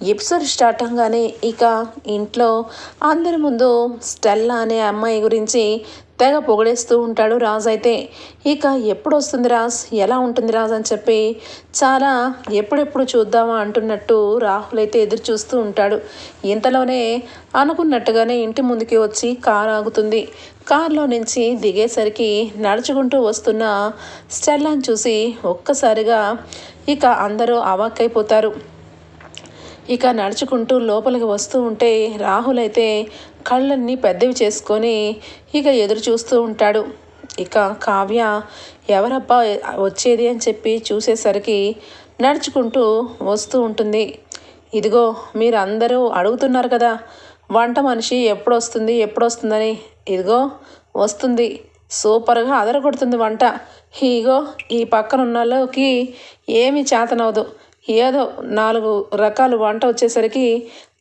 Episode start అవగానే ఇక ఇంట్లో అందరి ముందు స్టెల్లా అనే అమ్మాయి గురించి తెగ పొగిడేస్తూ ఉంటాడు రాజ్ అయితే. ఇక ఎప్పుడు వస్తుంది రాజ్? ఎలా ఉంటుంది రాజ్ అని చెప్పి చాలా ఎప్పుడెప్పుడు చూద్దామా అంటున్నట్టు రాహుల్ అయితే ఎదురు చూస్తూ ఉంటాడు. ఇంతలోనే అనుకున్నట్టుగానే ఇంటి ముందుకి వచ్చి కార్ ఆగుతుంది. కారులో నుంచి దిగేసరికి నడుచుకుంటూ వస్తున్న స్టెల్లాని చూసి ఒక్కసారిగా ఇక అందరూ అవాక్కైపోతారు. ఇక నడుచుకుంటూ లోపలికి వస్తూ ఉంటే రాహులైతే కళ్ళన్నీ పెద్దవి చేసుకొని ఇక ఎదురు చూస్తూ ఉంటాడు. ఇక కావ్య ఎవరబ్బా వచ్చేది? అని చెప్పి చూసేసరికి నడుచుకుంటూ వస్తూ ఉంటుంది. ఇదిగో మీరు అందరూ అడుగుతున్నారు కదా వంట మనిషి ఎప్పుడు వస్తుంది ఎప్పుడు వస్తుందని ఇదిగో వస్తుంది. సూపర్గా అదరగొడుతుంది వంట. ఇగో ఈ పక్కన ఉన్న వాళ్ళకి ఏమీ చేతనవదు ఏదో నాలుగు రకాలు వంట వచ్చేసరికి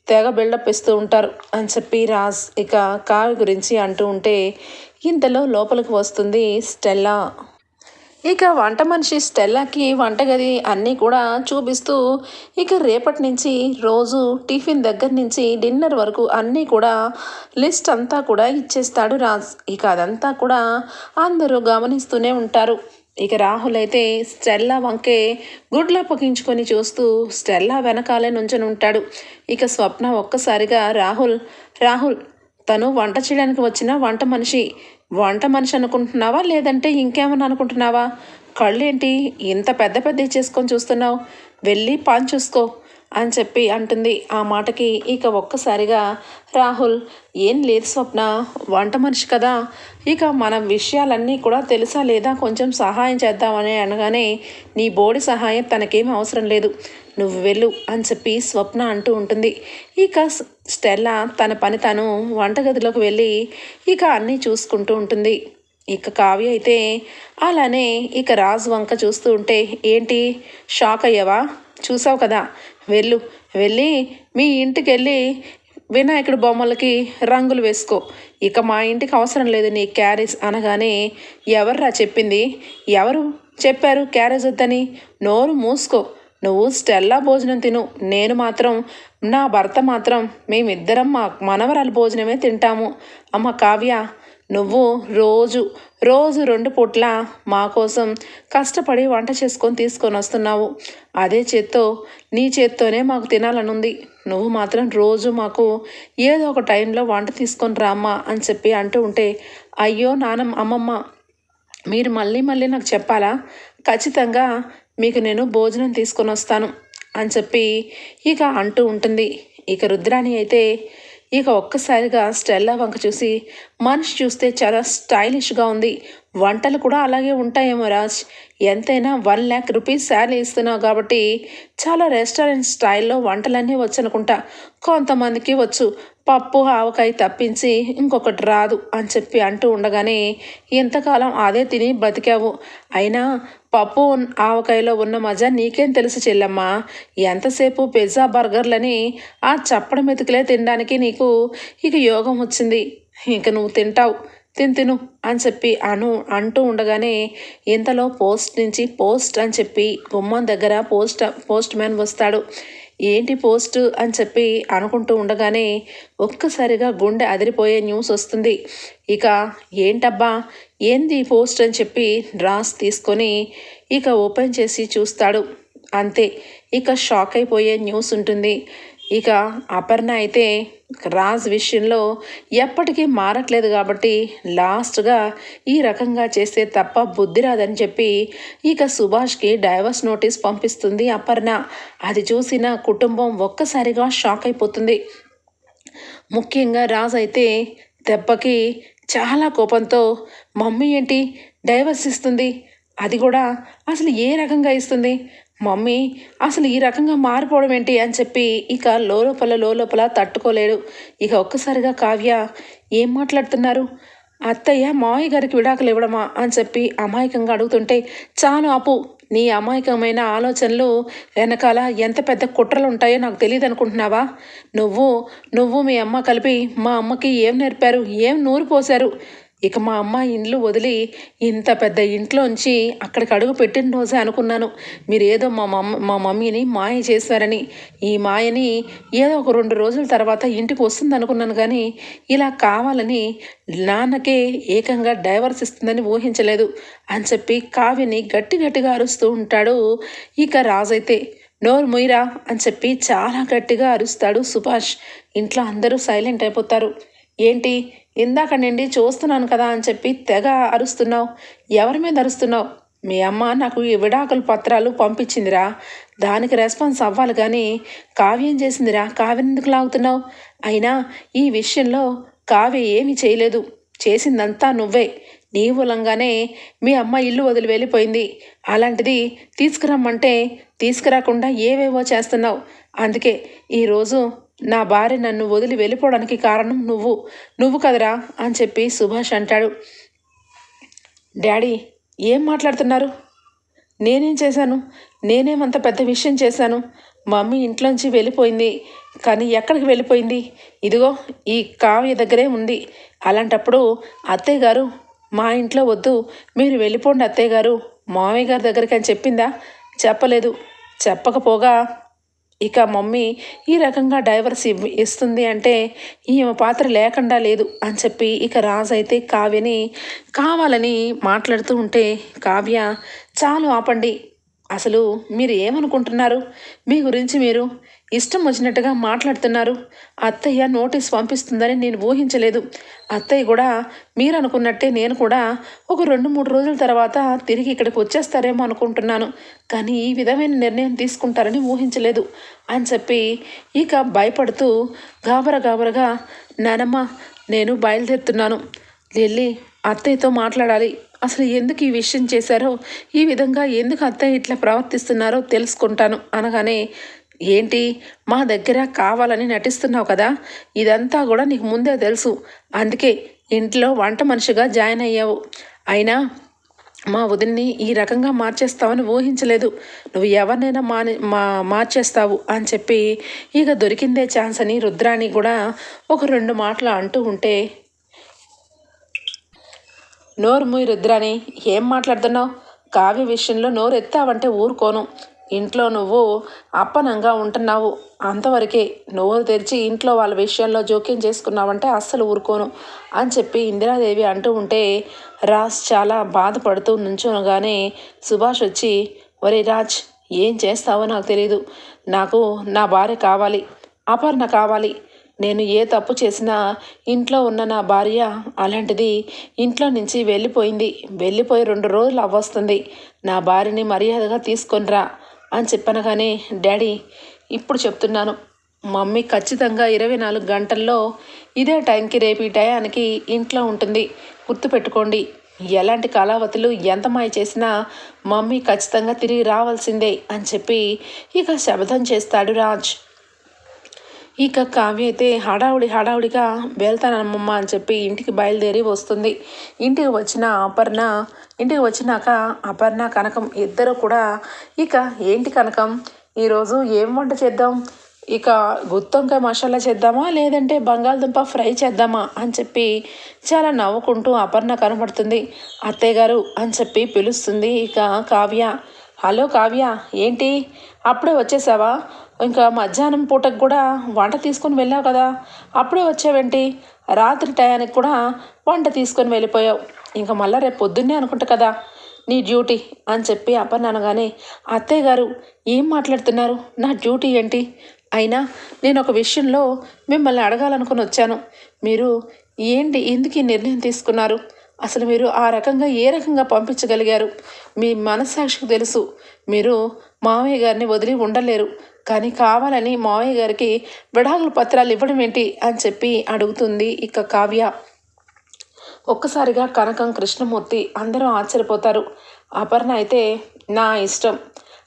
తెగ బిల్డప్ ఇస్తూ ఉంటారు అని చెప్పి రాజ్ ఇక కావ్య గురించి అంటూ ఉంటే ఇంతలో లోపలికి వస్తుంది స్టెల్లా. ఇక వంట మనిషి స్టెల్లాకి వంటగది అన్నీ కూడా చూపిస్తూ ఇక రేపటి నుంచి రోజు టిఫిన్ దగ్గర నుంచి డిన్నర్ వరకు అన్నీ కూడా లిస్ట్ అంతా కూడా ఇచ్చేస్తాడు రాజ్. ఇక అదంతా కూడా అందరూ గమనిస్తూనే ఉంటారు. ఇక రాహుల్ అయితే స్టెల్లా వంకే గుడ్లా పొగించుకొని చూస్తూ స్టెల్లా వెనకాలే నుంచొని ఉంటాడు. ఇక స్వప్న ఒక్కసారిగా రాహుల్ రాహుల్ తను వంట చేయడానికి వచ్చిన వంట మనిషి. వంట మనిషి అనుకుంటున్నావా? లేదంటే ఇంకేమని అనుకుంటున్నావా? కళ్ళేంటి? ఇంత పెద్ద పెద్ద చేసుకొని చూస్తున్నావు. వెళ్ళి పాన్ చూసుకో. అని చెప్పి అంటుంది. ఆ మాటకి ఇక ఒక్కసారిగా రాహుల్ ఏం లేదు స్వప్న వంట మనిషి కదా. ఇక మన విషయాలన్నీ కూడా తెలుసా లేదా? కొంచెం సహాయం చేద్దామని అనగానే నీ బోడి సహాయం తనకేం అవసరం లేదు. నువ్వు వెళ్ళు అని చెప్పి స్వప్న అంటూ ఉంటుంది. ఇక స్టెల్లా తన పని తను వంటగదిలోకి వెళ్ళి ఇక అన్నీ చూసుకుంటూ ఉంటుంది. ఇక కావ్య అయితే అలానే ఇక రాజు వంక చూస్తూ ఉంటే ఏంటి? షాక్ అయ్యావా? చూసావు కదా. వెళ్ళు. వెళ్ళి మీ ఇంటికి వెళ్ళి వినాయకుడి బొమ్మలకి రంగులు వేసుకో. ఇక మా ఇంటికి అవసరం లేదు నీ క్యారేజ్ అనగానే ఎవర్రా చెప్పింది? ఎవరు చెప్పారు క్యారేజ్ వద్దని? నోరు మూసుకో. నువ్వు స్టెల్లా భోజనం తిను. నేను మాత్రం నా భర్త మాత్రం మేమిద్దరం మా మనవరాలు భోజనమే తింటాము. అమ్మ కావ్య నువ్వు రోజు రోజు రెండు పూట్ల మా కోసం కష్టపడి వంట చేసుకొని తీసుకొని వస్తున్నావు. అదే చేత్తో నీ చేత్తోనే మాకు తినాలనుంది. నువ్వు మాత్రం రోజు మాకు ఏదో ఒక టైంలో వంట తీసుకొని రామ్మా అని చెప్పి అంటూ ఉంటే అయ్యో నానమ్మ అమ్మమ్మ మీరు మళ్ళీ మళ్ళీ నాకు చెప్పాలా? ఖచ్చితంగా మీకు నేను భోజనం తీసుకొని వస్తాను అని చెప్పి ఇక అంటూ ఉంటుంది. ఇక రుద్రాణి అయితే ఇక ఒక్కసారిగా స్టెల్లా వంక చూసి మనిషి చూస్తే చాలా స్టైలిష్గా ఉంది. వంటలు కూడా అలాగే ఉంటాయేమో రాజ్. ఎంతైనా వన్ ల్యాక్ రూపీస్ శాలరీ ఇస్తున్నావు కాబట్టి చాలా రెస్టారెంట్ స్టైల్లో వంటలన్నీ వచ్చనుకుంటా. కొంతమందికి వచ్చు పప్పు ఆవకాయ తప్పించి ఇంకొకటి రాదు అని చెప్పి అంటూ ఉండగానే ఇంతకాలం అదే తిని బతికావు. అయినా పప్పు ఆవకాయలో ఉన్న మజా నీకేం తెలుసు చెల్లమ్మా? ఎంతసేపు పిజ్జా బర్గర్లని ఆ చప్పడం మెతుకులే తినడానికి నీకు ఇక యోగం వచ్చింది. ఇంక నువ్వు తింటావు. తిను తిను అని చెప్పి అను అంటూ ఉండగానే ఇంతలో పోస్ట్ నుంచి పోస్ట్ అని చెప్పి గుమ్మం దగ్గర పోస్ట్ పోస్ట్ మ్యాన్ వస్తాడు. ఏంటి పోస్ట్ అని చెప్పి అనుకుంటూ ఉండగానే ఒక్కసారిగా గుండె అదిరిపోయే న్యూస్ వస్తుంది. ఇక ఏంటబ్బా ఏంది పోస్ట్ అని చెప్పి డ్రాస్ తీసుకొని ఇక ఓపెన్ చేసి చూస్తాడు. అంతే ఇక షాక్ అయిపోయే న్యూస్ ఉంటుంది. ఇక అపర్ణ అయితే రాజ్ విషయంలో ఎప్పటికీ మారట్లేదు కాబట్టి లాస్ట్గా ఈ రకంగా చేస్తే తప్ప బుద్ధి రాదని చెప్పి ఇక సుభాష్కి డైవర్స్ నోటీస్ పంపిస్తుంది అపర్ణ. అది చూసిన కుటుంబం ఒక్కసారిగా షాక్ అయిపోతుంది. ముఖ్యంగా రాజ్ అయితే దెబ్బకి చాలా కోపంతో మమ్మీ ఏంటి? డైవర్స్ ఇస్తుంది. అది కూడా అసలు ఏ రకంగా ఇస్తుంది? మమ్మీ అసలు ఈ రకంగా మారిపోవడం ఏంటి అని చెప్పి ఇక లోపల లోపల తట్టుకోలేడు. ఇక ఒక్కసారిగా కావ్య ఏం మాట్లాడుతున్నారు? అత్తయ్య మావయ్య గారికి విడాకులు ఇవ్వడమా? అని చెప్పి అమాయకంగా అడుగుతుంటే చాలు ఆపు నీ అమాయకమైన ఆలోచనలు వెనకాల ఎంత పెద్ద కుట్రలు ఉంటాయో నాకు తెలియదు అనుకుంటున్నావా? నువ్వు నువ్వు మీ అమ్మ కలిపి మా అమ్మకి ఏం నేర్పారు? ఏం నూరు పోశారు? ఇక మా అమ్మ ఇండ్లు వదిలి ఇంత పెద్ద ఇంట్లోంచి అక్కడికి అడుగు పెట్టిన రోజే అనుకున్నాను. మీరు ఏదో మా మమ్మ మా మమ్మీని మాయ చేశారని. ఈ మాయని ఏదో ఒక రెండు రోజుల తర్వాత ఇంటికి వస్తుంది అనుకున్నాను కానీ ఇలా కావాలని నాన్నకే ఏకంగా డైవర్స్ ఇస్తుందని ఊహించలేదు. అని చెప్పి కావ్యని గట్టి గట్టిగా అరుస్తూ ఉంటాడు. ఇక రాజైతే నోరు మొయిరా అని చెప్పి చాలా గట్టిగా అరుస్తాడు సుభాష్. ఇంట్లో అందరూ సైలెంట్ అయిపోతారు. ఏంటి? ఇందాక నుండి చూస్తున్నాను కదా అని చెప్పి తెగ అరుస్తున్నావు. ఎవరి మీద అరుస్తున్నావు? మీ అమ్మ నాకు ఈ విడాకుల పత్రాలు పంపించిందిరా. దానికి రెస్పాన్స్ అవ్వాలి కానీ కావ్యం చేసిందిరా. కావ్యం ఎందుకు లాగుతున్నావు? అయినా ఈ విషయంలో కావ్య ఏమీ చేయలేదు. చేసిందంతా నువ్వే. నీ మూలంగానే మీ అమ్మ ఇల్లు వదిలి వెళ్ళిపోయింది. అలాంటిది తీసుకురమ్మంటే తీసుకురాకుండా ఏవేవో చేస్తున్నావు. అందుకే ఈరోజు నా భార్య నన్ను వదిలి వెళ్ళిపోవడానికి కారణం నువ్వు. నువ్వు కదరా అని చెప్పి సుభాష్ అంటాడు. డాడీ ఏం మాట్లాడుతున్నారు? నేనేం చేశాను? నేనేమంత పెద్ద విషయం చేశాను? మమ్మీ ఇంట్లోంచి వెళ్ళిపోయింది. కానీ ఎక్కడికి వెళ్ళిపోయింది? ఇదిగో ఈ కావ్య దగ్గరే ఉంది. అలాంటప్పుడు అత్తయ్య గారు మా ఇంట్లో వద్దు. మీరు వెళ్ళిపోండి అత్తయ్య గారు. మామయ్య గారి దగ్గరికి అని చెప్పిందా? చెప్పలేదు. చెప్పకపోగా ఇక మమ్మీ ఈ రకంగా డైవర్స్ ఇస్తుంది అంటే ఈమె పాత్ర లేకుండా లేదు అని చెప్పి ఇక రాజు అయితే కావ్యని కావాలని మాట్లాడుతూ ఉంటే కావ్య చాలు ఆపండి. అసలు మీరు ఏమనుకుంటున్నారు? మీ గురించి మీరు ఇష్టం వచ్చినట్టుగా మాట్లాడుతున్నారు. అత్తయ్య నోటీస్ పంపిస్తుందని నేను ఊహించలేదు. అత్తయ్య కూడా మీరు అనుకున్నట్టే నేను కూడా ఒక రెండు మూడు రోజుల తర్వాత తిరిగి ఇక్కడికి వచ్చేస్తారేమో అనుకుంటున్నాను. కానీ ఈ విధమైన నిర్ణయం తీసుకుంటారని ఊహించలేదు. అని చెప్పి ఇక భయపడుతూ గాబర గాబరగా నానమ్మ నేను బయలుదేరుతున్నాను. వెళ్ళి అత్తయ్యతో మాట్లాడాలి. అసలు ఎందుకు ఈ విషయం చేశారో ఈ విధంగా ఎందుకు అత్తయ్య ఇట్లా ప్రవర్తిస్తున్నారో తెలుసుకుంటాను అనగానే ఏంటి? మా దగ్గర కావాలని నటిస్తున్నావు కదా? ఇదంతా కూడా నీకు ముందే తెలుసు. అందుకే ఇంట్లో వంట మనిషిగా జాయిన్ అయ్యావు. అయినా మా వదిన్ని ఈ రకంగా మార్చేస్తావని ఊహించలేదు. నువ్వు ఎవరినైనా మాని మా మార్చేస్తావు అని చెప్పి ఇక దొరికిందే ఛాన్స్ అని రుద్రాణి కూడా ఒక రెండు మాటలు అంటూ ఉంటే నోరు మూయి రుద్రాని ఏం మాట్లాడుతున్నావు? కావ్య విషయంలో నోరు ఎత్తావంటే ఊరుకోను. ఇంట్లో నువ్వు అప్పనంగా ఉంటున్నావు. అంతవరకే నోరు తెరిచి ఇంట్లో వాళ్ళ విషయంలో జోక్యం చేసుకున్నావంటే అస్సలు ఊరుకోను అని చెప్పి ఇందిరాదేవి అంటూ ఉంటే రాజ్ చాలా బాధపడుతూ నుంచోనగానే సుభాష్ వచ్చి ఒరే రాజ్ ఏం చేస్తావో నాకు తెలియదు నాకు నా భార్య కావాలి అపర్ణ కావాలి. నేను ఏ తప్పు చేసినా ఇంట్లో ఉన్న నా భార్య అలాంటిది ఇంట్లో నుంచి వెళ్ళిపోయింది. వెళ్ళిపోయి రెండు రోజులు అవ్వొస్తుంది. నా భార్యని మర్యాదగా తీసుకొనిరా అని చెప్పనగానే డాడీ ఇప్పుడు చెప్తున్నాను. మమ్మీ ఖచ్చితంగా ఇరవై నాలుగు గంటల్లో ఇదే టైంకి రేపు ఈ టయానికి ఇంట్లో ఉంటుంది. గుర్తుపెట్టుకోండి ఎలాంటి కళావతులు ఎంత మాయ చేసినా మమ్మీ ఖచ్చితంగా తిరిగి రావాల్సిందే అని చెప్పి ఇక శబదం చేస్తాడు రాజ్. ఇక కావ్య అయితే హడావుడి హడావుడిగా వెళ్తానమ్మమ్మ అని చెప్పి ఇంటికి బయలుదేరి వస్తుంది. ఇంటికి వచ్చిన అపర్ణ ఇంటికి వచ్చినాక అపర్ణ కనకం ఇద్దరు కూడా ఇక ఏంటి కనకం? ఈరోజు ఏం వంట చేద్దాం? ఇక గుత్తొంకాయ మసాలా చేద్దామా? లేదంటే బంగాళదుంప ఫ్రై చేద్దామా? అని చెప్పి చాలా నవ్వుకుంటూ అపర్ణ కనబడుతుంది అత్తయ్య గారు అని చెప్పి పిలుస్తుంది ఇక కావ్య. హలో కావ్య ఏంటి? అప్పుడే వచ్చేసావా? ఇంకా మధ్యాహ్నం పూటకు కూడా వంట తీసుకొని వెళ్ళావు కదా. అప్పుడే వచ్చావేంటి? రాత్రి టయానికి కూడా వంట తీసుకొని వెళ్ళిపోయావు. ఇంకా మళ్ళీ రేపు పొద్దున్నే అనుకుంటా కదా. నీ డ్యూటీ అని చెప్పి అప్పన్నానగానే అత్తయ్య గారు ఏం మాట్లాడుతున్నారు? నా డ్యూటీ ఏంటి? అయినా నేను ఒక విషయంలో మిమ్మల్ని అడగాలనుకుని వచ్చాను. మీరు ఏంటి ఎందుకు ఈ నిర్ణయం తీసుకున్నారు? అసలు మీరు ఆ రకంగా ఏ రకంగా పంపించగలిగారు? మీ మనస్సాక్షికి తెలుసు. మీరు మామయ్య గారిని వదిలి ఉండలేరు. కానీ కావాలని మావయ్య గారికి విడాకుల పత్రాలు ఇవ్వడం ఏంటి అని చెప్పి అడుగుతుంది ఇక కావ్య. ఒక్కసారిగా కనకం కృష్ణమూర్తి అందరూ ఆశ్చర్యపోతారు. అపర్ణ అయితే నా ఇష్టం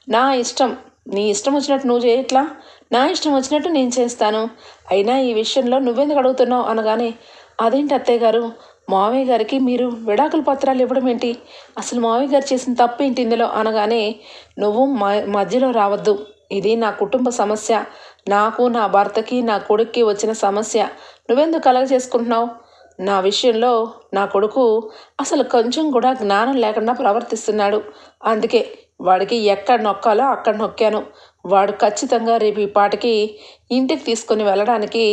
నా ఇష్టం నీ ఇష్టం వచ్చినట్టు నువ్వు చేయట్లా? నా ఇష్టం వచ్చినట్టు నేను చేస్తాను. అయినా ఈ విషయంలో నువ్వెందుకు అడుగుతున్నావు అనగానే అదేంటి అత్తయ్య గారు? మావయ్య గారికి మీరు విడాకుల పత్రాలు ఇవ్వడం ఏంటి? అసలు మావయ్య గారు చేసిన తప్పు ఏంటి ఇందులో? అనగానే నువ్వు మ- మధ్యలో రావద్దు. ఇది నా కుటుంబ సమస్య. నాకు నా భర్తకి నా కొడుక్కి వచ్చిన సమస్య. నువ్వెందుకు కలగ చేసుకుంటున్నావు? నా విషయంలో నా కొడుకు అసలు కొంచెం కూడా జ్ఞానం లేకుండా ప్రవర్తిస్తున్నాడు. అందుకే వాడికి ఎక్కడ నొక్కాలో అక్కడ నొక్కాను. వాడు ఖచ్చితంగా రేపు ఈ పాటికి ఇంటికి తీసుకొని వెళ్ళడానికి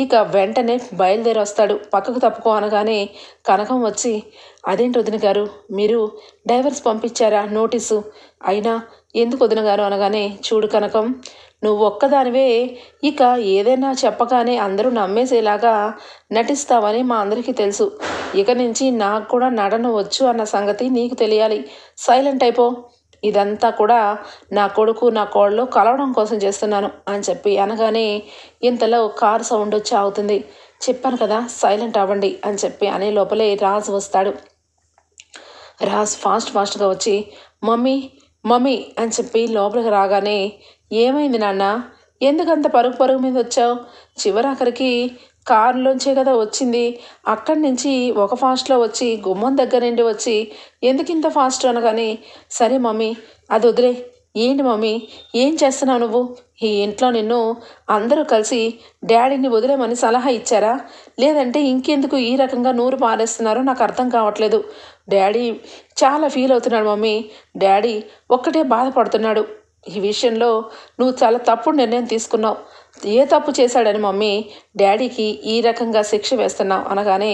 ఇక వెంటనే బయలుదేరి వస్తాడు. పక్కకు తప్పుకో అనగానే కనకం వచ్చి అదేంటి వదిన గారు మీరు డైవర్స్ పంపించారా నోటీసు? అయినా ఎందుకు వదినగారు అనగానే చూడు కనకం నువ్వు ఒక్కదానివే ఇక ఏదైనా చెప్పగానే అందరూ నమ్మేసేలాగా నటిస్తావని మా అందరికీ తెలుసు. ఇక నుంచి నాకు కూడా నడన వచ్చు అన్న సంగతి నీకు తెలియాలి. సైలెంట్ అయిపో. ఇదంతా కూడా నా కొడుకు నా కోళ్ళు కలవడం కోసం చేస్తున్నాను అని చెప్పి అనగానే ఇంతలో కారు సౌండ్ వచ్చి అవుతుంది చెప్పాను కదా సైలెంట్ అవ్వండి అని చెప్పి అనే లోపలే రాజు వస్తాడు. రాజ్ ఫాస్ట్ ఫాస్ట్గా వచ్చి మమ్మీ మమ్మీ అని చెప్పి లోపలికి రాగానే ఏమైంది నాన్న? ఎందుకంత పరుగు పరుగు మీద వచ్చావు? చివరాఖరికి కారులోంచే కదా వచ్చింది. అక్కడి నుంచి ఒక ఫాస్ట్లో వచ్చి గుమ్మం దగ్గర నుండి వచ్చి ఎందుకు ఇంత ఫాస్ట్ అనగానే సరే మమ్మీ అది వదిలే. ఏంటి మమ్మీ? ఏం చేస్తున్నావు నువ్వు? ఈ ఇంట్లో నిన్ను అందరూ కలిసి డాడీని వదిలేమని సలహా ఇచ్చారా? లేదంటే ఇంకెందుకు ఈ రకంగా నూరు పారేస్తున్నారో నాకు అర్థం కావట్లేదు. డాడీ చాలా ఫీల్ అవుతున్నాడు మమ్మీ. డాడీ ఒక్కటే బాధపడుతున్నాడు. ఈ విషయంలో నువ్వు చాలా తప్పుడు నిర్ణయం తీసుకున్నావు. ఏ తప్పు చేశాడని మమ్మీ డాడీకి ఈ రకంగా శిక్ష వేస్తున్నావు అనగానే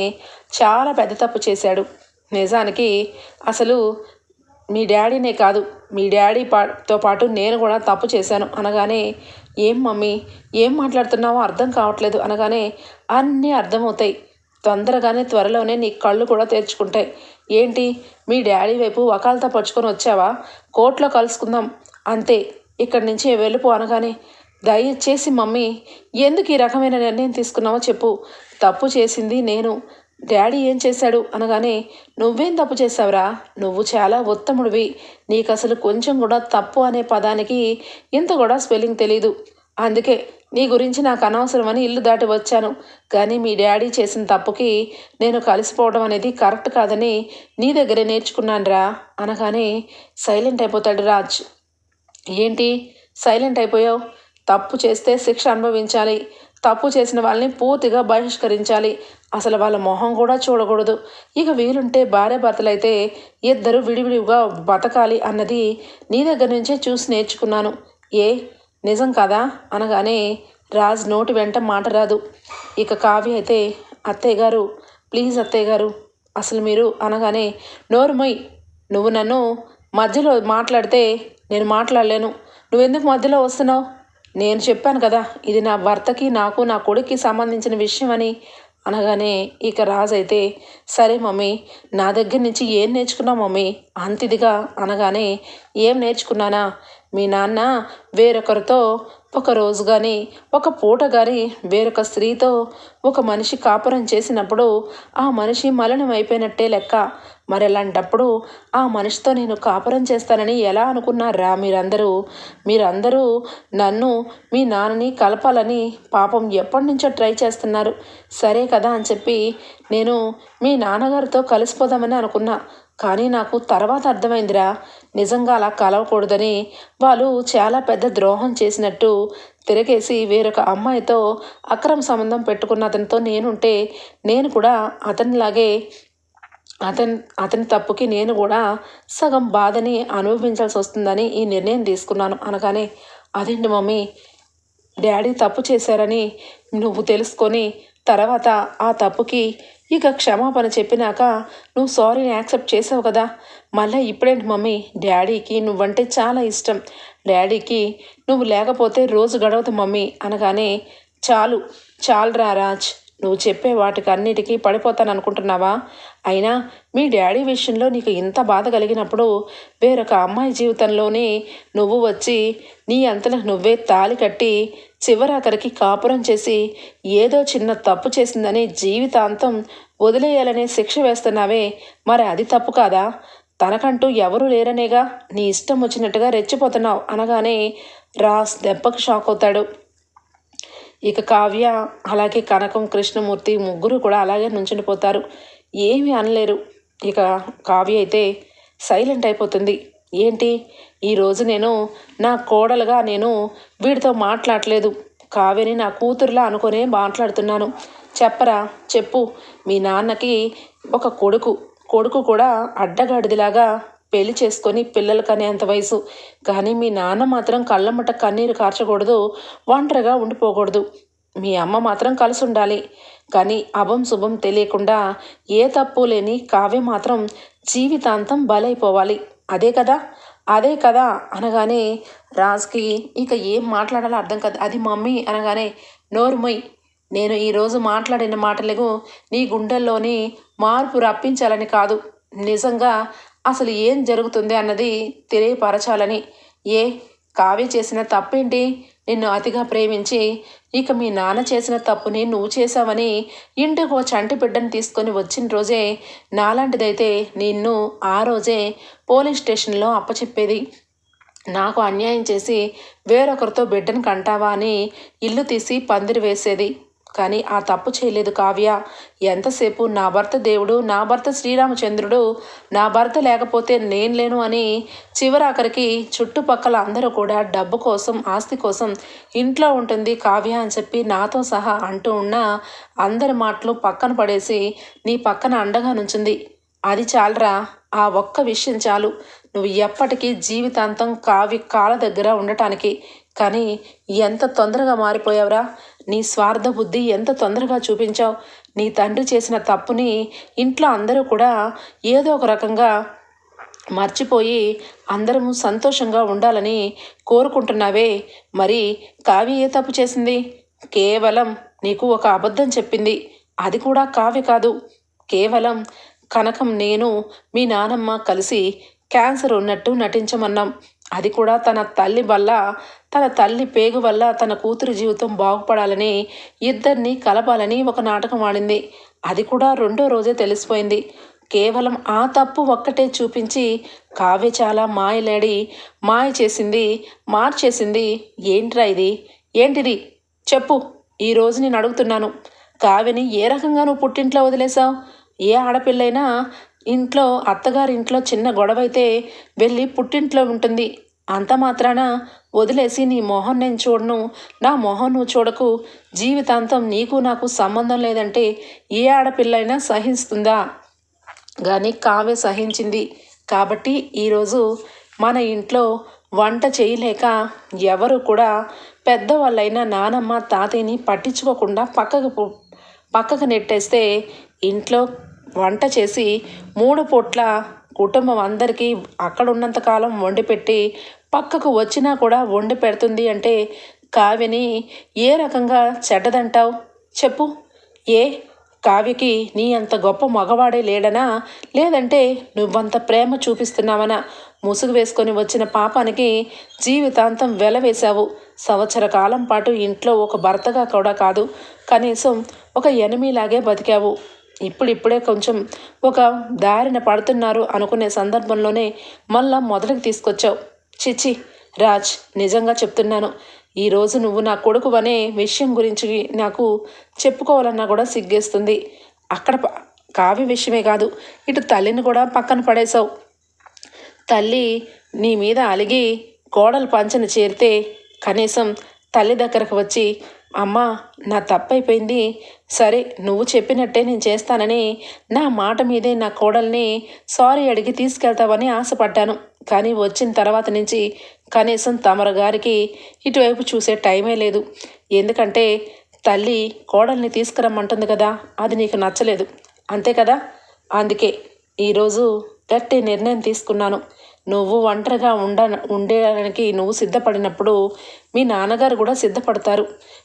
చాలా పెద్ద తప్పు చేశాడు. నిజానికి అసలు మీ డాడీనే కాదు మీ డాడీ పాతో పాటు నేను కూడా తప్పు చేశాను అనగానే ఏం మమ్మీ ఏం మాట్లాడుతున్నావో అర్థం కావట్లేదు అనగానే అన్నీ అర్థమవుతాయి. తొందరగానే త్వరలోనే నీ కళ్ళు కూడా తెరుచుకుంటాయి. ఏంటి మీ డాడీ వైపు వకాలతో పరుచుకొని వచ్చావా? కోర్టులో కలుసుకుందాం. అంతే ఇక్కడి నుంచి వెళ్ళిపో అనగానే దయచేసి మమ్మీ ఎందుకు ఈ రకమైన నిర్ణయం తీసుకున్నావో చెప్పు. తప్పు చేసింది నేను. డాడీ ఏం చేశాడు అనగానే నువ్వేం తప్పు చేసావురా నువ్వు చాలా ఉత్తముడివి. నీకు అసలు కొంచెం కూడా తప్పు అనే పదానికి ఇంత కూడా స్పెల్లింగ్ తెలీదు. అందుకే నీ గురించి నాకు అనవసరమని ఇల్లు దాటి వచ్చాను. కానీ మీ డాడీ చేసిన తప్పుకి నేను కలిసిపోవడం అనేది కరెక్ట్ కాదని నీ దగ్గరే నేర్చుకున్నానురా అనగానే సైలెంట్ అయిపోతాడు రాజ్. ఏంటి? సైలెంట్ అయిపోయావు? తప్పు చేస్తే శిక్ష అనుభవించాలి. తప్పు చేసిన వాళ్ళని పూర్తిగా బహిష్కరించాలి. అసలు వాళ్ళ మొహం కూడా చూడకూడదు. ఇక వీలుంటే భార్య భర్తలైతే ఇద్దరు విడివిడిగా బతకాలి అన్నది నీ దగ్గర నుంచే చూసి నేర్చుకున్నాను. ఏ? నిజం కదా? అనగానే రాజ్ నోటి వెంట మాట రాదు. ఇక కావ్య అయితే అత్తయ్య గారు ప్లీజ్ అత్తయ్య గారు అసలు మీరు అనగానే నోరుమై నువ్వు నన్ను మధ్యలో మాట్లాడితే నేను మాట్లాడలేను. నువ్వెందుకు మధ్యలో వస్తున్నావు? నేను చెప్పాను కదా ఇది నా భర్తకి నాకు నా కొడుక్కి సంబంధించిన విషయం అని అనగానే ఇక రాజు అయితే సరే మమ్మీ నా దగ్గర నుంచి ఏం నేర్చుకున్నావు మమ్మీ? అంతిదిగా అనగానే ఏం నేర్చుకున్నానా? మీ నాన్న వేరొకరితో ఒక రోజు కానీ ఒక పూట కానీ వేరొక స్త్రీతో ఒక మనిషి కాపురం చేసినప్పుడు ఆ మనిషి మలనం అయిపోయినట్టే లెక్క. మరి అలాంటప్పుడు ఆ మనిషితో నేను కాపురం చేస్తానని ఎలా అనుకున్నారా మీరందరూ? మీరందరూ నన్ను మీ నాన్నని కలపాలని పాపం ఎప్పటి నుంచో ట్రై చేస్తున్నారు. సరే కదా అని చెప్పి నేను మీ నాన్నగారితో కలిసిపోదామని అనుకున్నా. కానీ నాకు తర్వాత అర్థమైందిరా. నిజంగా అలా కలవకూడదని వాళ్ళు చాలా పెద్ద ద్రోహం చేసినట్టు తిరగేసి వేరొక అమ్మాయితో అక్రమ సంబంధం పెట్టుకున్న అతనితో నేనుంటే నేను కూడా అతనిలాగే అతని అతని తప్పుకి నేను కూడా సగం బాధని అనుభవించాల్సి వస్తుందని ఈ నిర్ణయం తీసుకున్నాను అనగానే అదేంటి మమ్మీ? డాడీ తప్పు చేశారని నువ్వు తెలుసుకొని తర్వాత ఆ తప్పుకి ఇక క్షమాపణ చెప్పినాక నువ్వు సారీని యాక్సెప్ట్ చేసావు కదా? మళ్ళీ ఇప్పుడేంటి మమ్మీ? డాడీకి నువ్వంటే చాలా ఇష్టం. డాడీకి నువ్వు లేకపోతే రోజు గడవదు మమ్మీ అనగానే చాలు చాలురా రాజ్ నువ్వు చెప్పే వాటికి అన్నిటికీ పడిపోతాను అనుకుంటున్నావా అయినా మీ డాడీ విషయంలో నీకు ఇంత బాధ కలిగినప్పుడు వేరొక అమ్మాయి జీవితంలోనే నువ్వు వచ్చి నీ అంతలకు నువ్వే తాలి కట్టి చివరాఖరికి కాపురం చేసి ఏదో చిన్న తప్పు చేసిందని జీవితాంతం వదిలేయాలనే శిక్ష వేస్తున్నావే. మరి అది తప్పు కాదా? తనకంటూ ఎవరూ లేరనేగా నీ ఇష్టం వచ్చినట్టుగా రెచ్చిపోతున్నావు అనగానే రాస్ దెబ్బకు షాక్ అవుతాడు. ఇక కావ్య అలాగే కనకం కృష్ణమూర్తి ముగ్గురు కూడా అలాగే నుంచుండిపోతారు. ఏమీ అనలేరు. ఇక కావ్య అయితే సైలెంట్ అయిపోతుంది. ఏంటి? ఈరోజు నేను నా కోడలుగా నేను వీడితో మాట్లాడలేదు. కావ్యని నా కూతురులా అనుకునే మాట్లాడుతున్నాను. చెప్పరా? చెప్పు. మీ నాన్నకి ఒక కొడుకు. కొడుకు కూడా అడ్డగాడిదిలాగా పెళ్ళి చేసుకొని పిల్లలు కనేంత వయసు. కానీ మీ నాన్న మాత్రం కళ్ళమట కన్నీరు కార్చకూడదు ఒంటరిగా ఉండిపోకూడదు. మీ అమ్మ మాత్రం కలిసి ఉండాలి కానీ అభం శుభం తెలియకుండా ఏ తప్పు లేని కావ్య మాత్రం జీవితాంతం బలైపోవాలి. అదే కదా? అదే కదా? అనగానే రాజ్కి ఇక ఏం మాట్లాడాలో అర్థం కాదు. అది మమ్మీ అనగానే నోరుమొయ్ నేను ఈరోజు మాట్లాడిన మాటలకు నీ గుండెల్లోని మార్పు రప్పించాలని కాదు. నిజంగా అసలు ఏం జరుగుతుంది అన్నది తెలియపరచాలని. ఏ? కావ్య చేసిన తప్పేంటి? నిన్ను అతిగా ప్రేమించి ఇక మీ నాన్న చేసిన తప్పుని నువ్వు చేశావని ఇంటికి ఓ చంటి బిడ్డను తీసుకొని వచ్చిన రోజే నాలాంటిదైతే నిన్ను ఆ రోజే పోలీస్ స్టేషన్లో అప్పచెప్పేది. నాకు అన్యాయం చేసి వేరొకరితో బిడ్డను కంటావా అని ఇల్లు తీసి పందిరి వేసేది. కానీ ఆ తప్పు చేయలేదు కావ్య. ఎంతసేపు నా భర్త దేవుడు నా భర్త శ్రీరామచంద్రుడు నా భర్త లేకపోతే నేను లేను అని చివరాఖరికి చుట్టుపక్కల అందరూ కూడా డబ్బు కోసం ఆస్తి కోసం ఇంట్లో ఉంటుంది కావ్య అని చెప్పి నాతో సహా అంటూ ఉన్న అందరి మాటలు పక్కన పడేసి నీ పక్కన అండగా నుంచింది. అది చాలరా? ఆ ఒక్క విషయం చాలు. నువ్వు ఎప్పటికీ జీవితాంతం కావి కాళ్ళ దగ్గర ఉండటానికి. కానీ ఎంత తొందరగా మారిపోయావురా? నీ స్వార్థ బుద్ధి ఎంత తొందరగా చూపించావు? నీ తండ్రి చేసిన తప్పుని ఇంట్లో అందరూ కూడా ఏదో ఒక రకంగా మర్చిపోయి అందరము సంతోషంగా ఉండాలని కోరుకుంటున్నావే. మరి కావ్య ఏ తప్పు చేసింది? కేవలం నీకు ఒక అబద్ధం చెప్పింది. అది కూడా కావ్య కాదు. కేవలం కనకం నేను మీ నానమ్మ కలిసి క్యాన్సర్ ఉన్నట్టు నటించమన్నాం. అది కూడా తన తల్లి వల్ల తన తల్లి పేగు వల్ల తన కూతురు జీవితం బాగుపడాలని ఇద్దరిని కలపాలని ఒక నాటకం ఆడింది. అది కూడా రెండో రోజే తెలిసిపోయింది. కేవలం ఆ తప్పు ఒక్కటే చూపించి కావ్య చాలా మాయలేడి మాయ చేసింది మార్చేసింది. ఏంట్రా ఇది? ఏంటిది? చెప్పు. ఈరోజు నేను అడుగుతున్నాను. కావ్యని ఏ రకంగా నువ్వు పుట్టింట్లో వదిలేసావు ఏ ఆడపిల్లైనా ఇంట్లో అత్తగారి ఇంట్లో చిన్న గొడవ అయితే వెళ్ళి పుట్టింట్లో ఉంటుంది. అంత మాత్రాన వదిలేసి నీ మొహం నేను చూడను. నా మొహం నువ్వు చూడకు. జీవితాంతం నీకు నాకు సంబంధం లేదంటే ఏ ఆడపిల్లైనా సహిస్తుందా? కానీ కావ్య సహించింది. కాబట్టి ఈరోజు మన ఇంట్లో వంట చేయలేక ఎవరు కూడా పెద్దవాళ్ళైన నానమ్మ తాతయ్యని పట్టించుకోకుండా పక్కకు పక్కకు నెట్టేస్తే ఇంట్లో వంట చేసి మూడు పూట్ల కుటుంబం అందరికీ అక్కడ ఉన్నంతకాలం వండి పక్కకు వచ్చినా కూడా వండి పెడుతుంది అంటే కావ్యని ఏ రకంగా చెడ్డదంటావు? చెప్పు. ఏ? కావ్యకి నీ అంత గొప్ప మగవాడే లేడనా? లేదంటే నువ్వంత ప్రేమ చూపిస్తున్నావనా? ముసుగు వేసుకొని వచ్చిన పాపానికి జీవితాంతం వెలవేశావు సంవత్సర కాలం పాటు ఇంట్లో ఒక భర్తగా కూడా కాదు. కనీసం ఒక ఎనిమిలాగే బతికావు. ఇప్పుడిప్పుడే కొంచెం ఒక దారిన పడుతున్నారు అనుకునే సందర్భంలోనే మళ్ళా మొదటికి తీసుకొచ్చావు. చిచి రాజ్ నిజంగా చెప్తున్నాను. ఈరోజు నువ్వు నా కొడుకు అనే విషయం గురించి నాకు చెప్పుకోవాలన్నా కూడా సిగ్గేస్తుంది. అక్కడ కావ్య విషయమే కాదు ఇటు తల్లిని కూడా పక్కన పడేశావు. తల్లి నీ మీద అలిగి కోడలు పంచను చేరితే కనీసం తల్లి దగ్గరకు వచ్చి అమ్మా నా తప్పైపోయింది. సరే నువ్వు చెప్పినట్టే నేను చేస్తానని నా మాట మీదే నా కోడల్ని సారీ అడిగి తీసుకెళ్తావని ఆశపడ్డాను. కానీ వచ్చిన తర్వాత నుంచి కనీసం తమర గారికి ఇటువైపు చూసే టైమే లేదు. ఎందుకంటే తల్లి కోడల్ని తీసుకురమ్మంటుంది కదా అది నీకు నచ్చలేదు. అంతే కదా? అందుకే ఈరోజు గట్టి నిర్ణయం తీసుకున్నాను. నువ్వు ఒంటరిగా ఉండ ఉండడానికి నువ్వు సిద్ధపడినప్పుడు మీ నాన్నగారు కూడా సిద్ధపడతారు.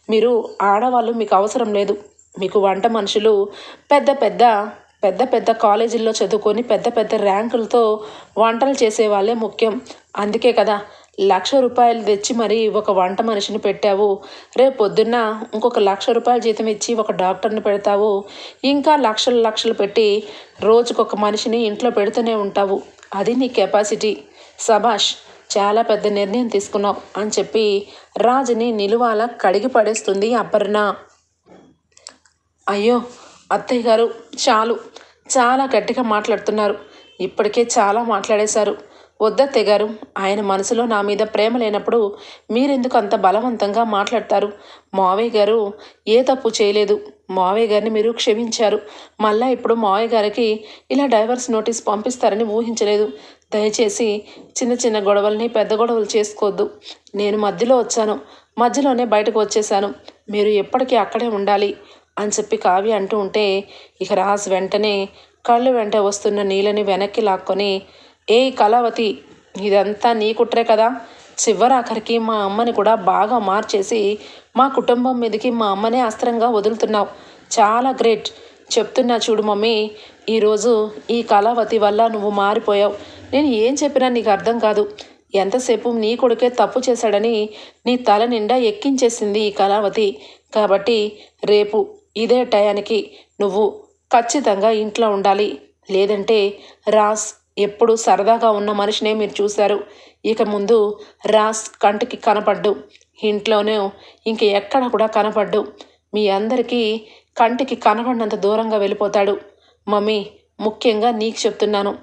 మీరు ఆడవాళ్ళు మీకు అవసరం లేదు. మీకు వంట మనుషులు పెద్ద పెద్ద పెద్ద పెద్ద కాలేజీల్లో చదువుకొని పెద్ద పెద్ద ర్యాంకులతో వంటలు చేసేవాళ్ళే ముఖ్యం. అందుకే కదా లక్ష రూపాయలు తెచ్చి మరి ఒక వంట మనిషిని పెట్టావు. రేపు పొద్దున్న ఇంకొక లక్ష రూపాయల జీతం ఇచ్చి ఒక డాక్టర్ని పెడతావు. ఇంకా లక్షలు లక్షలు పెట్టి రోజుకొక మనిషిని ఇంట్లో పెడుతూనే ఉంటావు. అది నీ కెపాసిటీ. సభాష్ చాలా పెద్ద నిర్ణయం తీసుకున్నావు అని చెప్పి రాజుని నిలువాల కడిగి పడేస్తుంది అపర్ణ. అయ్యో అత్తయ్య గారు చాలు. చాలా గట్టిగా మాట్లాడుతున్నారు. ఇప్పటికే చాలా మాట్లాడేశారు. వద్దత్తయ్య గారు ఆయన మనసులో నా మీద ప్రేమ లేనప్పుడు మీరెందుకు అంత బలవంతంగా మాట్లాడతారు? మావయ్య గారు ఏ తప్పు చేయలేదు. మావయ్య గారిని మీరు క్షమించారు. మళ్ళా ఇప్పుడు మావయ్య గారికి ఇలా డైవర్స్ నోటీస్ పంపిస్తారని ఊహించలేదు. దయచేసి చిన్న చిన్న గొడవల్ని పెద్ద గొడవలు చేసుకోవద్దు. నేను మధ్యలో వచ్చాను. మధ్యలోనే బయటకు వచ్చేసాను మీరు ఎప్పటికీ అక్కడే ఉండాలి అని చెప్పి కావ్య అంటూ ఉంటే ఇక రాజ్ వెంటనే కళ్ళు వెంట వస్తున్న నీళ్ళని వెనక్కి లాక్కొని ఏ కళావతి ఇదంతా నీ కుట్రే కదా? చివరాఖరికి మా అమ్మని కూడా బాగా మార్చేసి మా కుటుంబం మీదకి మా అమ్మనే అస్త్రంగా వదులుతున్నావు. చాలా గ్రేట్. చెప్తున్నా చూడు మమ్మీ ఈరోజు ఈ కళావతి వల్ల నువ్వు మారిపోయావు. నేను ఏం చెప్పినా నీకు అర్థం కాదు. ఎంతసేపు నీ కొడుకే తప్పు చేశాడని నీ తల నిండా ఎక్కించేసింది ఈ కళావతి. కాబట్టి రేపు ఇదే టయానికి నువ్వు ఖచ్చితంగా ఇంట్లో ఉండాలి. లేదంటే రాస్ ఎప్పుడు సరదాగా ఉన్న మనిషినే మీరు చూశారు. ఇక ముందు రాస్ కంటికి కనపడ్డు. ఇంట్లోనే ఇంక ఎక్కడ కూడా కనపడ్డు. మీ అందరికీ కంటికి కనపడినంత దూరంగా వెళ్ళిపోతాడు. మమ్మీ ముఖ్యంగా నీకు చెప్తున్నాను.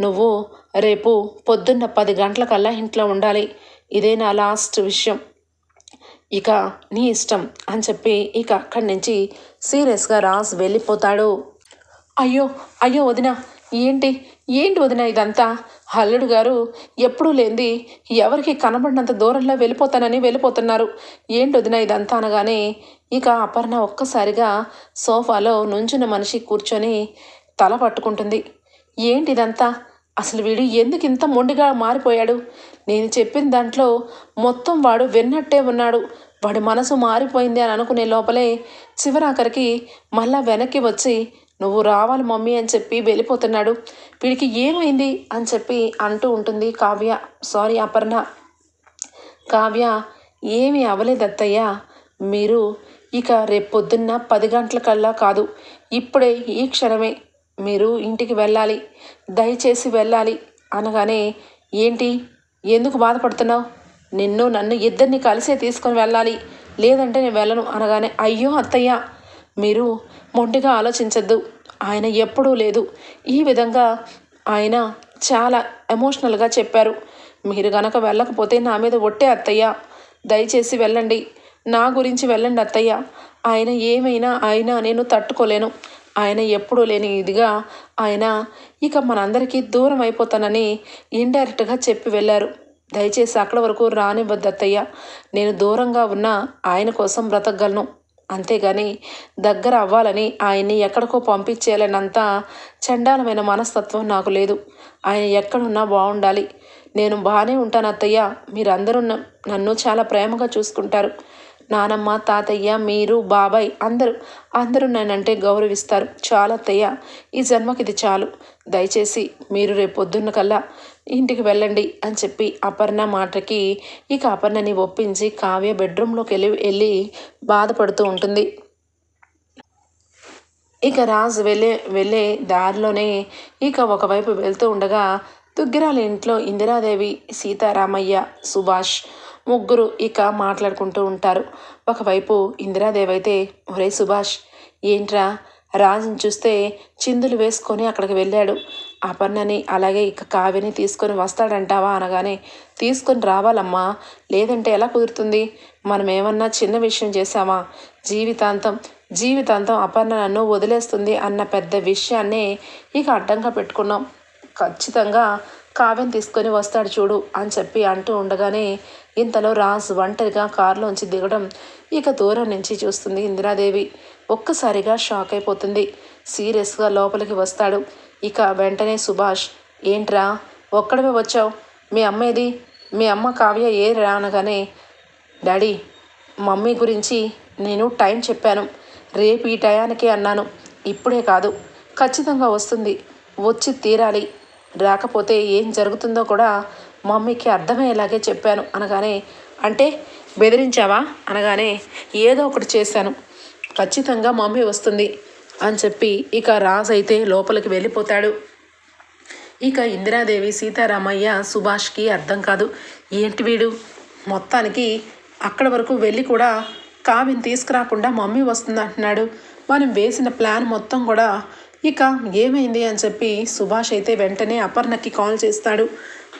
నువ్వు రేపు పొద్దున్న పది గంటలకల్లా ఇంట్లో ఉండాలి. ఇదే నా లాస్ట్ విషయం. ఇక నీ ఇష్టం అని చెప్పి ఇక అక్కడి నుంచి సీరియస్గా రాజ్ వెళ్ళిపోతాడు. అయ్యో అయ్యో వదిన ఏంటి? ఏంటి వదిన ఇదంతా? అల్లుడు గారు ఎప్పుడూ లేంది ఎవరికి కనబడినంత దూరంలో వెళ్ళిపోతానని వెళ్ళిపోతున్నారు. ఏంటి వదిన ఇదంతా అనగానే ఇక అపర్ణ ఒక్కసారిగా సోఫాలో నుంచున్న మనిషి కూర్చొని తల పట్టుకుంటుంది. ఏంటి ఇదంతా? అసలు వీడు ఎందుకు ఇంత మొండిగా మారిపోయాడు? నేను చెప్పిన దాంట్లో మొత్తం వాడు విన్నట్టే ఉన్నాడు. వాడి మనసు మారిపోయింది అని అనుకునే లోపలే చివరాఖరికి మళ్ళా వెనక్కి వచ్చి నువ్వు రావాలి మమ్మీ అని చెప్పి వెళ్ళిపోతున్నాడు. వీడికి ఏమైంది అని చెప్పి అంటూ ఉంటుంది కావ్య. సారీ అపర్ణ. కావ్య ఏమీ అవ్వలేదు అత్తయ్య. మీరు ఇక రేపు పొద్దున్న పది గంటలకల్లా కాదు. ఇప్పుడే ఈ క్షణమే. మీరు ఇంటికి వెళ్ళాలి దయచేసి వెళ్ళాలి అనగానే ఏంటి? ఎందుకు బాధపడుతున్నావు? నిన్ను నన్ను ఇద్దరిని కలిసే తీసుకొని వెళ్ళాలి లేదంటే నేను వెళ్ళను అనగానే అయ్యో అత్తయ్య మీరు మొండిగా ఆలోచించద్దు. ఆయన ఎప్పుడూ లేదు. ఈ విధంగా ఆయన చాలా ఎమోషనల్గా చెప్పారు. మీరు గనక వెళ్ళకపోతే నా మీద ఒట్టే అత్తయ్య. దయచేసి వెళ్ళండి. నా గురించి వెళ్ళండి అత్తయ్య. ఆయన ఏమైనా అయినా నేను తట్టుకోలేను. ఆయన ఎప్పుడూ లేని ఇదిగా ఆయన ఇక మనందరికీ దూరం అయిపోతానని ఇండైరెక్ట్గా చెప్పి వెళ్ళారు. దయచేసి అక్కడ వరకు రానివ్వద్దు అత్తయ్య. నేను దూరంగా ఉన్న ఆయన కోసం బ్రతకగలను. అంతేగాని దగ్గర అవ్వాలని ఆయన్ని ఎక్కడికో పంపించేయాలన్నంత చండాలమైన మనస్తత్వం నాకు లేదు. ఆయన ఎక్కడున్నా బాగుండాలి నేను బాగానే ఉంటాను అత్తయ్య. మీరందరూ నన్ను చాలా ప్రేమగా చూసుకుంటారు. నానమ్మ తాతయ్య మీరు బాబాయ్ అందరూ అందరూ నన్నంటే గౌరవిస్తారు. చాలా అత్తయ్య ఈ జన్మకి ఇది చాలు. దయచేసి మీరు రేపు పొద్దున్న కల్లా ఇంటికి వెళ్ళండి అని చెప్పి అపర్ణ మాటకి ఇక అపర్ణని ఒప్పించి కావ్య బెడ్రూమ్లోకి వెళ్ళి వెళ్ళి బాధపడుతూ ఉంటుంది. ఇక రాజు వెళ్ళే వెళ్ళే దారిలోనే ఇక ఒకవైపు వెళ్తూ ఉండగా దుగ్గిరాల ఇంట్లో ఇందిరాదేవి సీతారామయ్య సుభాష్ ముగ్గురు ఇక మాట్లాడుకుంటూ ఉంటారు. ఒకవైపు ఇందిరాదేవి అయితే ఒరే సుభాష్ ఏంట్రా? రాజుని చూస్తే చిందులు వేసుకొని అక్కడికి వెళ్ళాడు. అపర్ణని అలాగే ఇక కావ్యని తీసుకొని వస్తాడంటావా అనగానే తీసుకొని రావాలమ్మా. లేదంటే ఎలా కుదురుతుంది? మనం ఏమన్నా చిన్న విషయం చేశామా? జీవితాంతం జీవితాంతం అపర్ణ నన్ను వదిలేస్తుంది అన్న పెద్ద విషయాన్నే ఇక అడ్డంగా పెట్టుకున్నాం. ఖచ్చితంగా కావ్యం తీసుకొని వస్తాడు చూడు అని చెప్పి అంటూ ఉండగానే ఇంతలో రాజ్ ఒంటరిగా కారులోంచి దిగడం ఇక దూరం నుంచి చూస్తుంది ఇందిరాదేవి. ఒక్కసారిగా షాక్ అయిపోతుంది. సీరియస్గా లోపలికి వస్తాడు. ఇక వెంటనే సుభాష్ ఏంట్రా ఒక్కడమే వచ్చావు? మీ అమ్మేది? మీ అమ్మ కావ్య ఏ రా? అనగానే డాడీ మమ్మీ గురించి నేను టైం చెప్పాను. రేపు ఈ టయానికి అన్నాను. ఇప్పుడే కాదు. ఖచ్చితంగా వస్తుంది. వచ్చి తీరాలి. రాకపోతే ఏం జరుగుతుందో కూడా మమ్మీకి అర్థమయ్యేలాగే చెప్పాను అనగానే అంటే బెదిరించావా? అనగానే ఏదో ఒకటి చేశాను. ఖచ్చితంగా మమ్మీ వస్తుంది. అని చెప్పి ఇక రాజ్ అయితే లోపలికి వెళ్ళిపోతాడు. ఇక ఇందిరాదేవి సీతారామయ్య సుభాష్కి అర్థం కాదు. ఏంటి వీడు? మొత్తానికి అక్కడ వరకు వెళ్ళి కూడా కావిని తీసుకురాకుండా మమ్మీ వస్తుంది అంటున్నాడు మనం వేసిన ప్లాన్ మొత్తం కూడా ఇక ఏమైంది అని చెప్పి సుభాష్ అయితే వెంటనే అపర్ణకి కాల్ చేస్తాడు.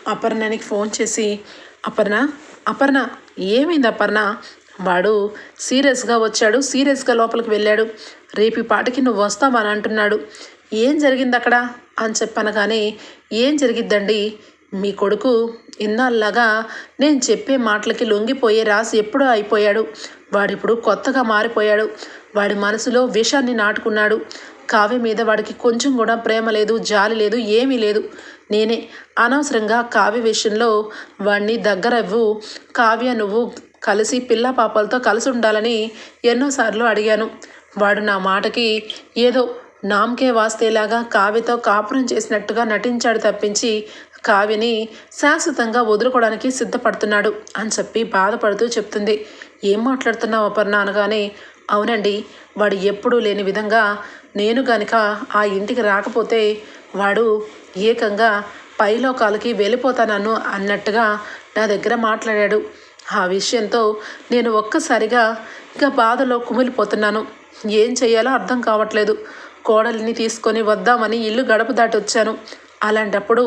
అపర్ణకి ఫోన్ చేసి అపర్ణ అపర్ణ ఏమైంది అపర్ణ? వాడు సీరియస్గా వచ్చాడు సీరియస్గా లోపలికి వెళ్ళాడు. రేపు పాటికి నువ్వు వస్తావని అంటున్నాడు. ఏం జరిగింది అక్కడ? అని చెప్పనగానే ఏం జరిగిద్దండి? మీ కొడుకు ఇన్నాళ్ళగా నేను చెప్పే మాటలకి లొంగిపోయే రాసి ఎప్పుడో అయిపోయాడు. వాడిప్పుడు కొత్తగా మారిపోయాడు. వాడి మనసులో విషాన్ని నాటుకున్నాడు. కావ్య మీద వాడికి కొంచెం కూడా ప్రేమ లేదు జాలి లేదు ఏమీ లేదు. నేనే. అనవసరంగా కావ్య విషయంలో వాడిని దగ్గరవ్వు. కావ్య నువ్వు కలిసి పిల్ల పాపలతో కలిసి ఉండాలని ఎన్నోసార్లు అడిగాను. వాడు నా మాటకి ఏదో నామ్కే వాస్తేలాగా కావ్యతో కాపురం చేసినట్టుగా నటించాడు తప్పించి కావ్యని శాశ్వతంగా వదులుకోవడానికి సిద్ధపడుతున్నాడు అని చెప్పి బాధపడుతూ చెప్తుంది. ఏం మాట్లాడుతున్నావు అపర్ణ అనగానే అవునండి వాడు ఎప్పుడూ లేని విధంగా నేను గనుక ఆ ఇంటికి రాకపోతే వాడు ఏకంగా పైలోకాలకి వెళ్ళిపోతానను అన్నట్టుగా నా దగ్గర మాట్లాడాడు. ఆ విషయంతో నేను ఒక్కసారిగా ఇక బాధలో కుమిలిపోతున్నాను. ఏం చేయాలో అర్థం కావట్లేదు. కోడలిని తీసుకొని వద్దామని ఇల్లు గడప దాటి వచ్చాను అలాంటప్పుడు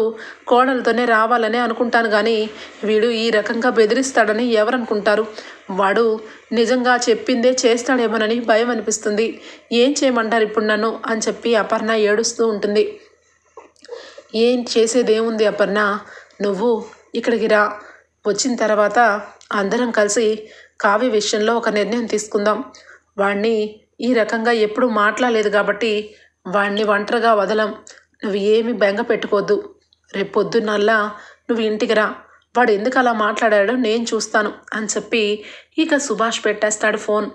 కోడలతోనే రావాలని అనుకుంటాను కానీ వీడు ఈ రకంగా బెదిరిస్తాడని ఎవరనుకుంటారు? వాడు నిజంగా చెప్పిందే చేస్తాడేమోనని భయం అనిపిస్తుంది ఏం చేయమంటారు ఇప్పుడు నన్ను? అని చెప్పి అపర్ణ ఏడుస్తూ ఉంటుంది. ఏం చేసేదేముంది అపర్ణ? నువ్వు ఇక్కడికి రా. వచ్చిన తర్వాత అందరం కలిసి కావ్య విషయంలో ఒక నిర్ణయం తీసుకుందాం. వాణ్ణి ఈ రకంగా ఎప్పుడు మాట్లాడలేదు కాబట్టి వాణ్ణి ఒంటరిగా వదలం. నువ్వు ఏమి బెంగ పెట్టుకోవద్దు. రేపు నువ్వు ఇంటికి రా. వాడు ఎందుకు అలా మాట్లాడాడో నేను చూస్తాను అని చెప్పి ఇక సుభాష్ పెట్టేస్తాడు ఫోన్.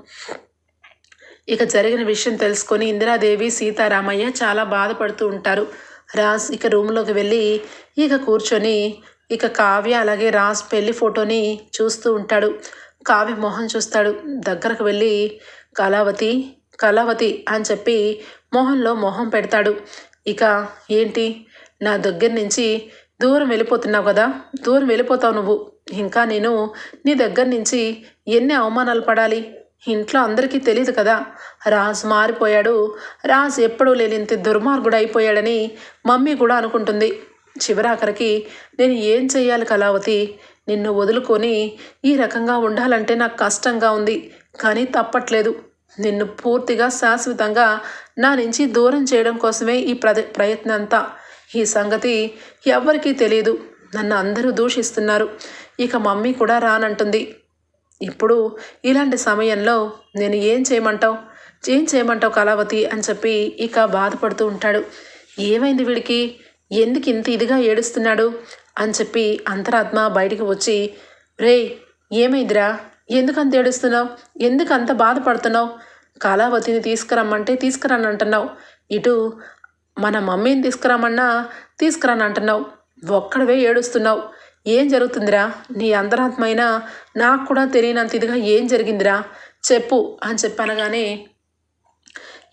ఇక జరిగిన విషయం తెలుసుకొని ఇందిరాదేవి సీతారామయ్య చాలా బాధపడుతూ ఉంటారు. రాజ్ ఇక రూమ్లోకి వెళ్ళి ఇక కూర్చొని ఇక కావ్య అలాగే రాజ్ పెళ్ళి ఫోటోని చూస్తూ ఉంటాడు. కావ్య మొహం చూస్తాడు. దగ్గరకు వెళ్ళి కళావతి కళావతి అని చెప్పి మొహంలో మొహం పెడతాడు. ఇక ఏంటి? నా దగ్గర నుంచి దూరం వెళ్ళిపోతున్నావు కదా? దూరం వెళ్ళిపోతావు నువ్వు. ఇంకా నేను నీ దగ్గర నుంచి ఎన్ని అవమానాలు పడాలి? ఇంట్లో అందరికీ తెలియదు కదా. రాజ్ మారిపోయాడు. రాజ్ ఎప్పుడూ లేనింత దుర్మార్గుడు అయిపోయాడని మమ్మీ కూడా అనుకుంటుంది. చివరాఖరికి నేను ఏం చెయ్యాలి కళావతి? నిన్ను వదులుకొని ఈ రకంగా ఉండాలంటే నాకు కష్టంగా ఉంది కానీ తప్పట్లేదు. నిన్ను పూర్తిగా శాశ్వతంగా నా నుంచి దూరం చేయడం కోసమే ఈ ప్రద ప్రయత్నం అంతా ఈ సంగతి ఎవ్వరికీ తెలియదు నన్ను అందరూ దూషిస్తున్నారు. ఇక మమ్మీ కూడా రానంటుంది. ఇప్పుడు ఇలాంటి సమయంలో నేను ఏం చేయమంటావు? ఏం చేయమంటావు కళావతి అని చెప్పి ఇక బాధపడుతూ ఉంటాడు. ఏమైంది వీడికి? ఎందుకు ఇంత ఇదిగా ఏడుస్తున్నాడు? అని చెప్పి అంతరాత్మ బయటికి వచ్చి రే ఏమైందిరా? ఎందుకంత ఏడుస్తున్నావు? ఎందుకు అంత బాధపడుతున్నావు? కళావతిని తీసుకురమ్మంటే తీసుకురానంటున్నావు. ఇటు మన మమ్మీని తీసుకురామన్నా తీసుకురాని అంటున్నావు. ఒక్కడవే ఏడుస్తున్నావు. ఏం జరుగుతుందిరా? నీ అంతరాత్మైన నాకు కూడా తెలియనంత ఇదిగా ఏం జరిగిందిరా? చెప్పు అని చెప్పనగానే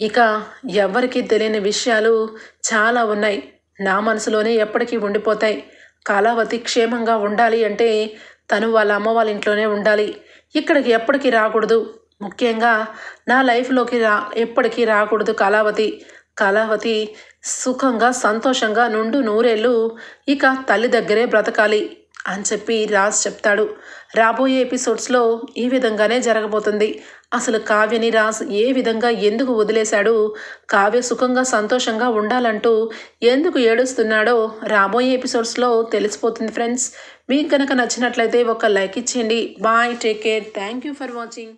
ఇక ఎవరికీ తెలియని విషయాలు చాలా ఉన్నాయి. నా మనసులోనే ఎప్పటికీ ఉండిపోతాయి. కళావతి క్షేమంగా ఉండాలి అంటే తను వాళ్ళ అమ్మ వాళ్ళ ఇంట్లోనే ఉండాలి. ఇక్కడికి ఎప్పటికీ రాకూడదు. ముఖ్యంగా నా లైఫ్లోకి రా ఎప్పటికీ రాకూడదు కళావతి కళావతి సుఖంగా సంతోషంగా నుండు నూరేళ్ళు. ఇక తల్లి దగ్గరే బ్రతకాలి అని చెప్పి రాజ్ చెప్తాడు. రాబోయే ఎపిసోడ్స్లో ఈ విధంగానే జరగబోతుంది. అసలు కావ్యని రాజ్ ఏ విధంగా ఎందుకు వదిలేశాడు? కావ్య సుఖంగా సంతోషంగా ఉండాలంటూ ఎందుకు ఏడుస్తున్నాడో రాబోయే ఎపిసోడ్స్లో తెలిసిపోతుంది ఫ్రెండ్స్ మీకు కనుక నచ్చినట్లయితే ఒక లైక్ ఇచ్చేయండి. Bye take care thank you for watching